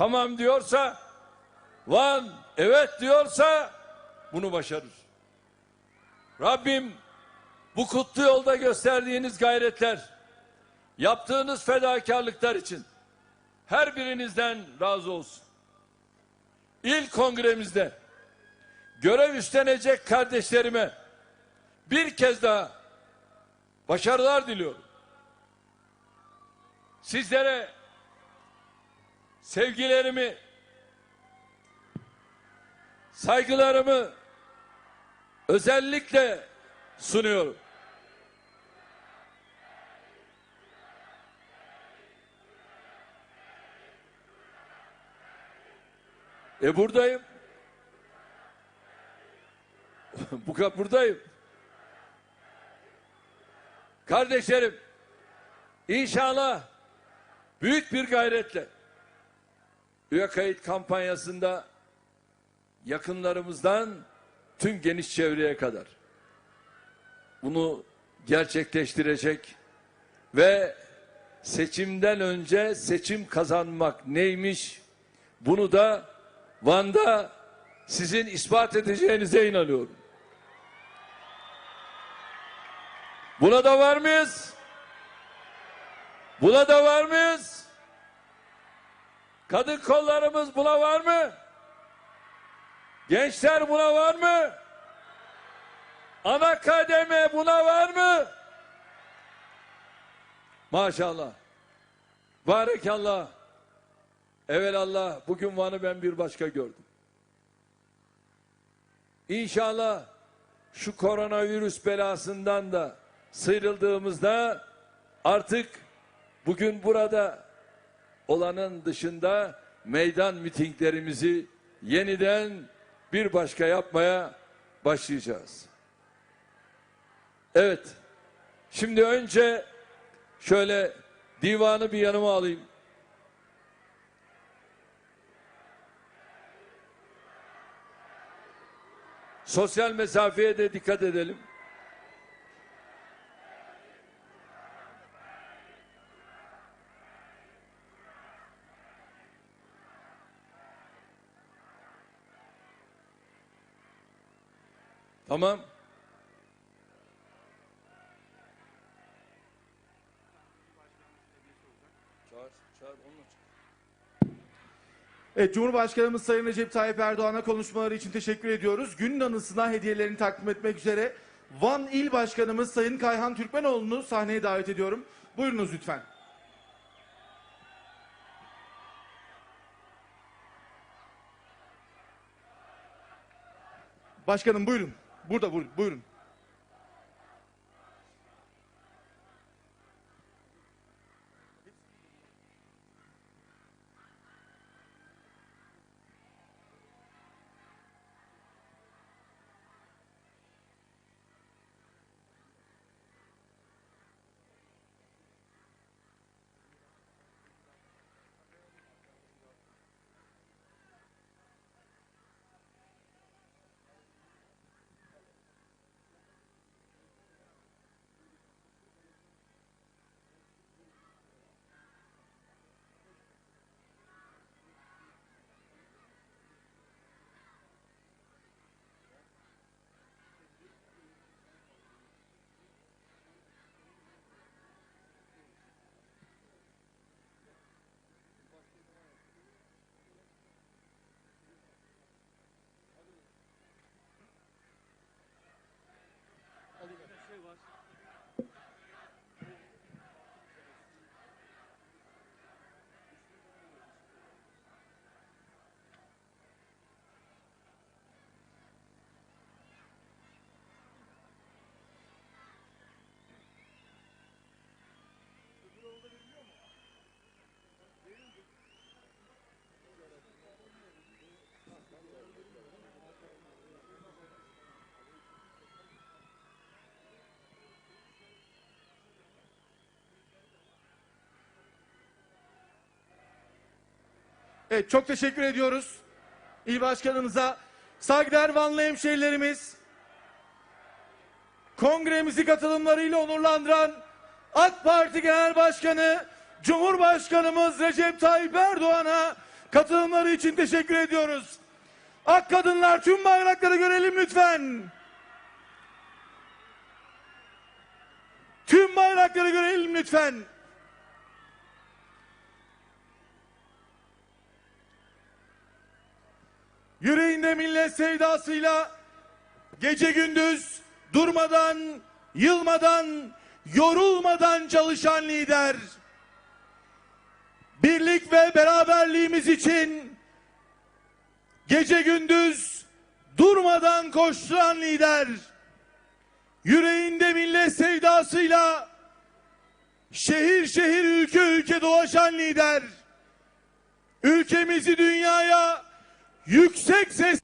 tamam diyorsa, Van evet diyorsa bunu başarır. Rabbim bu kutlu yolda gösterdiğiniz gayretler, yaptığınız fedakarlıklar için her birinizden razı olsun. İlk kongremizde görev üstlenecek kardeşlerime bir kez daha başarılar diliyorum. Sizlere sevgilerimi, saygılarımı özellikle sunuyorum. E buradayım. Bu kap buradayım. Kardeşlerim, inşallah büyük bir gayretle üye kayıt kampanyasında yakınlarımızdan tüm geniş çevreye kadar bunu gerçekleştirecek ve seçimden önce seçim kazanmak neymiş bunu da Van'da sizin ispat edeceğinize inanıyorum. Buna da var mıyız? Buna da var mıyız? Kadın kollarımız buna var mı? Gençler buna var mı? Ana kademe buna var mı? Maşallah. Barekallah. Evelallah bugün Van'ı ben bir başka gördüm. İnşallah şu koronavirüs belasından da sıyrıldığımızda artık bugün burada olanın dışında meydan mitinglerimizi yeniden bir başka yapmaya başlayacağız. Evet. Şimdi önce şöyle divanı bir yanıma alayım. Sosyal mesafeye de dikkat edelim. Çağır. Evet, Cumhurbaşkanımız Sayın Recep Tayyip Erdoğan'a konuşmaları için teşekkür ediyoruz. Günün anısına hediyelerini takdim etmek üzere Van İl Başkanımız Sayın Kayhan Türkmenoğlu'nu sahneye davet ediyorum. Buyurunuz lütfen. Başkanım buyurun. Burada buyurun. Evet çok teşekkür ediyoruz. İl Başkanımıza saygıdeğer Vanlı hemşehrilerimiz kongremizi katılımlarıyla onurlandıran AK Parti Genel Başkanı Cumhurbaşkanımız Recep Tayyip Erdoğan'a Katılımları için teşekkür ediyoruz. Ak kadınlar tüm bayrakları görelim lütfen. Tüm bayrakları görelim lütfen. Millet sevdasıyla gece gündüz durmadan, yılmadan, yorulmadan çalışan lider. Birlik ve beraberliğimiz için gece gündüz durmadan koşturan lider. Yüreğinde millet sevdasıyla şehir şehir ülke ülke dolaşan lider. Ülkemizi dünyaya yüksek ses